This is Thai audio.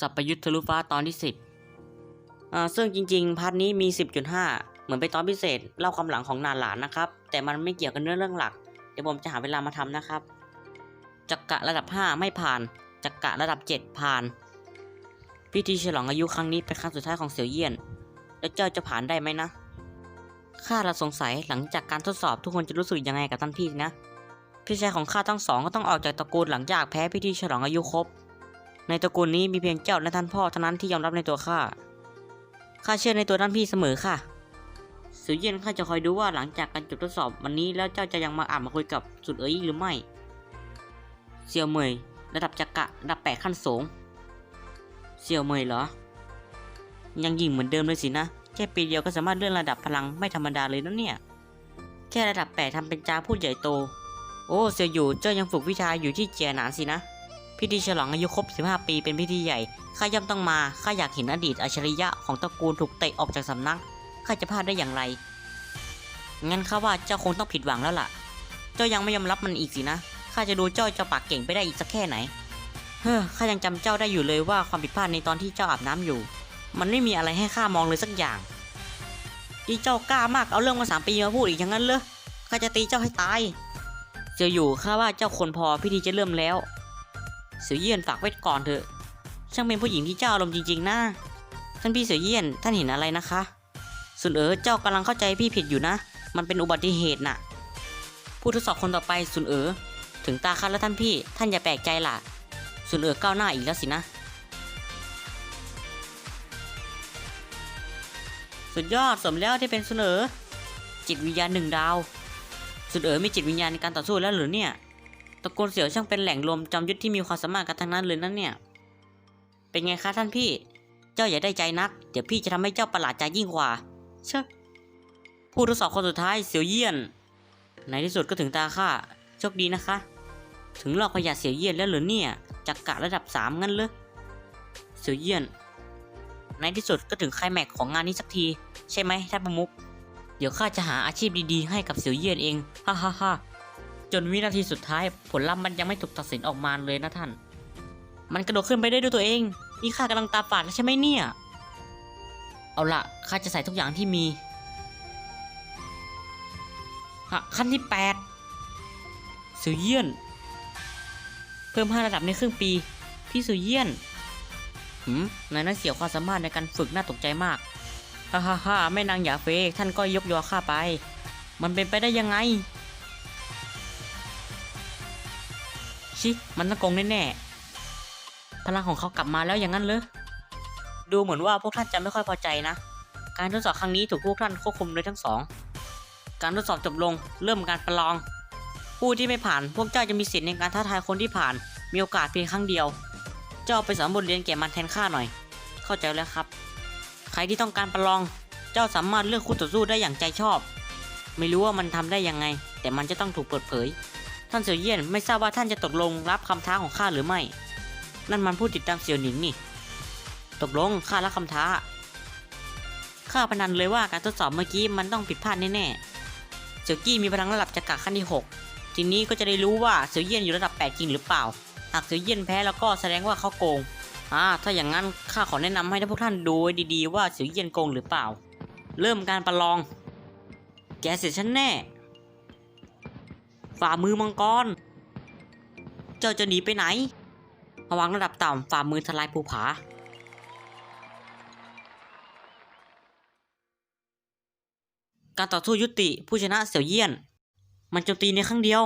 สัพพยุทธทะลุฟ้าตอนที่ 10อ่าซึ่งจริงๆพาร์ทนี้มี 10.5 เหมือนเป็นตอนพิเศษเล่าความหลังของนานหลานนะครับ แต่มันไม่เกี่ยวกับเนื้อเรื่องหลัก เดี๋ยวผมจะหาเวลามาทำนะครับ จักกะระดับ 5 ไม่ผ่าน จักกะระดับ 7 ผ่าน พิธีฉลองอายุครั้งนี้เป็นครั้งสุดท้ายของเสี่ยวเยี่ยน แล้วเจ้าจะผ่านได้ไหมนะ ข้าละสงสัยหลังจากการทดสอบทุกคนจะรู้สึกยังไงกับท่านพี่นะ พี่ชายของข้าทั้งสองก็ต้องออกจากตระกูลหลังจากแพ้พิธีฉลองอายุครบ ในตระกูลนี้มีเพียงเจ้าและท่านพ่อเท่านั้นที่ยอมรับในตัวข้า ข้าเชื่อในตัวท่านพี่เสมอค่ะ สุเย็นข้าจะคอยดูว่าหลังจากการจบทดสอบวันนี้แล้วเจ้าจะยังมาอ่านมาคุยกับสุดเอ๋ยหรือไม่เซียวเหมย ระดับจักระระดับแปดขั้นสูงเซียวเหมยเหรอ ยังยิงเหมือนเดิมเลยสินะ แค่ปีเดียวก็สามารถเลื่อนระดับพลังไม่ธรรมดาเลยนะเนี่ย แค่ระดับแปดทำเป็นจ้าพูดใหญ่โต โอ้เซียวอยู่เจ้ายังฝึกวิชาอยู่ที่เจียหนานสินะ พิธีฉลองอายุครบ 15 ปีเป็นพิธีใหญ่ ข้าย่อมต้องมา ข้าอยากเห็นอดีตอัจฉริยะของตระกูลถูกเตะออกจากสำนัก ข้าจะพลาดได้อย่างไร งั้นข้าว่าเจ้าคงต้องผิดหวังแล้วล่ะ เจ้ายังไม่ยอมรับมันอีกสินะ ข้าจะดูเจ้าจะปากเก่งไปได้อีกสักแค่ไหน เฮ้อ ข้ายังจำเจ้าได้อยู่เลยว่าความผิดพลาดในตอนที่เจ้าอาบน้ำอยู่ มันไม่มีอะไรให้ข้ามองเลยสักอย่างที่เจ้ากล้ามาก เอาเรื่องมาสามปีมาพูดอีกอย่างนั้นเลยข้าจะตีเจ้าให้ตาย เจียวอยู่ข้าว่าเจ้าคนพอพิธีจะเริ่มแล้ว เสือเยี่ยนฝากไว้ก่อนเถอะ ช่างเป็นผู้หญิงที่เจ้าอารมณ์จริงๆนะ ท่านพี่เสือเยี่ยนท่านเห็นอะไรนะคะ สุนเอ๋อเจ้ากำลังเข้าใจพี่ผิดอยู่นะ มันเป็นอุบัติเหตุน่ะ ผู้ทดสอบคนต่อไปสุนเอ๋อถึงตาข้าแล้วท่านพี่ ท่านอย่าแปลกใจล่ะ สุนเอ๋อก้าวหน้าอีกแล้วสินะ สุดยอดสมแล้วที่เป็นสุนเอ๋อจิตวิญญาณหนึ่งดาว สุนเอ๋อมีจิตวิญญาณในการต่อสู้แล้วหรือเนี่ย ตระกูลเสี่ยวช่างเป็นแหล่งรวมจอมยุทธที่มีความสามารถกันทั้งนั้นเลยนั่นเนี่ย เป็นไงคะท่านพี่ เจ้าอย่าได้ใจนัก เดี๋ยวพี่จะทำให้เจ้าประหลาดใจยิ่งกว่า เชอะผู้ทดสอบคนสุดท้ายเสี่ยวเยี่ยน ในที่สุดก็ถึงตาข้าโชคดีนะคะ ถึงหลอกขยะเสี่ยวเยี่ยนแล้วหรือเนี่ยจักกะระดับสามงั้นเลยเสี่ยวเยี่ยน ในที่สุดก็ถึงไคลแม็กของงานนี้สักที ใช่ไหมท่านประมุกเดี๋ยวข้าจะหาอาชีพดีๆ ให้กับเสี่ยวเยี่ยนเอง ฮ่าฮ่าฮ่า จนวินาทีสุดท้าย ผลลัพธ์มันยังไม่ถูกตัดสินออกมาเลยนะท่าน มันกระโดดขึ้นไปได้ด้วยตัวเอง นี่ข้ากำลังตาฝาดแล้วใช่ไหมเนี่ย เอาละข้าจะใส่ทุกอย่างที่มีขั้นที่แปดสุเยี่ยน เพิ่มห้าระดับในครึ่งปี พี่สุเยี่ยนหืมนายนั้นเสียความสามารถในการฝึกน่าตกใจมากฮ่าฮ่าฮ่าแม่นางหยาเฟยท่านก็ยกยอข้าไป มันเป็นไปได้ยังไง ชิมันต้องโกงแน่ๆพลังของเขากลับมาแล้วอย่างนั้นเลยดูเหมือนว่าพวกท่านจะไม่ค่อยพอใจนะ การทดสอบครั้งนี้ถูกพวกท่านควบคุมโดยทั้งสอง การทดสอบจบลง เริ่มการประลอง ผู้ที่ไม่ผ่านพวกเจ้าจะมีสิทธิ์ในการท้าทายคนที่ผ่าน มีโอกาสเพียงครั้งเดียว เจ้าไปสอนบทเรียนแก่มันแทนข้าหน่อย เข้าใจแล้วครับ ใครที่ต้องการประลอง เจ้าสามารถเลือกคู่ต่อสู้ได้อย่างใจชอบ ไม่รู้ว่ามันทำได้ยังไง แต่มันจะต้องถูกเปิดเผย ท่านเสี่ยวเยี่ยนไม่ทราบว่าท่านจะตกลงรับคำท้าของข้าหรือไม่ นั่นมันผู้ติดตามเสี่ยวหนิงนี่ ตกลงข้ารับคำท้า ข้าพนันเลยว่าการทดสอบเมื่อกี้มันต้องผิดพลาดแน่ๆ เสี่ยวกี้มีพลังระดับจักระขั้นที่ 6 ทีนี้ก็จะได้รู้ว่าเสี่ยวเยี่ยนอยู่ระดับ 8 จริงหรือเปล่า หากเสี่ยวเยี่ยนแพ้แล้วก็แสดงว่าเขาโกง อ่า ถ้าอย่างนั้นข้าขอแนะนำให้ท่านพวกท่านดูดีๆว่าเสี่ยวเยี่ยนโกงหรือเปล่า เริ่มการประลอง แกเสร็จฉันแน่ ฝ่ามือมังกร เจ้าจะหนีไปไหนระวังระดับต่ำฝ่ามือทลายภูผา การต่อสู้ยุติผู้ชนะเสี่ยวเยี่ยน มันโจมตีในครั้งเดียว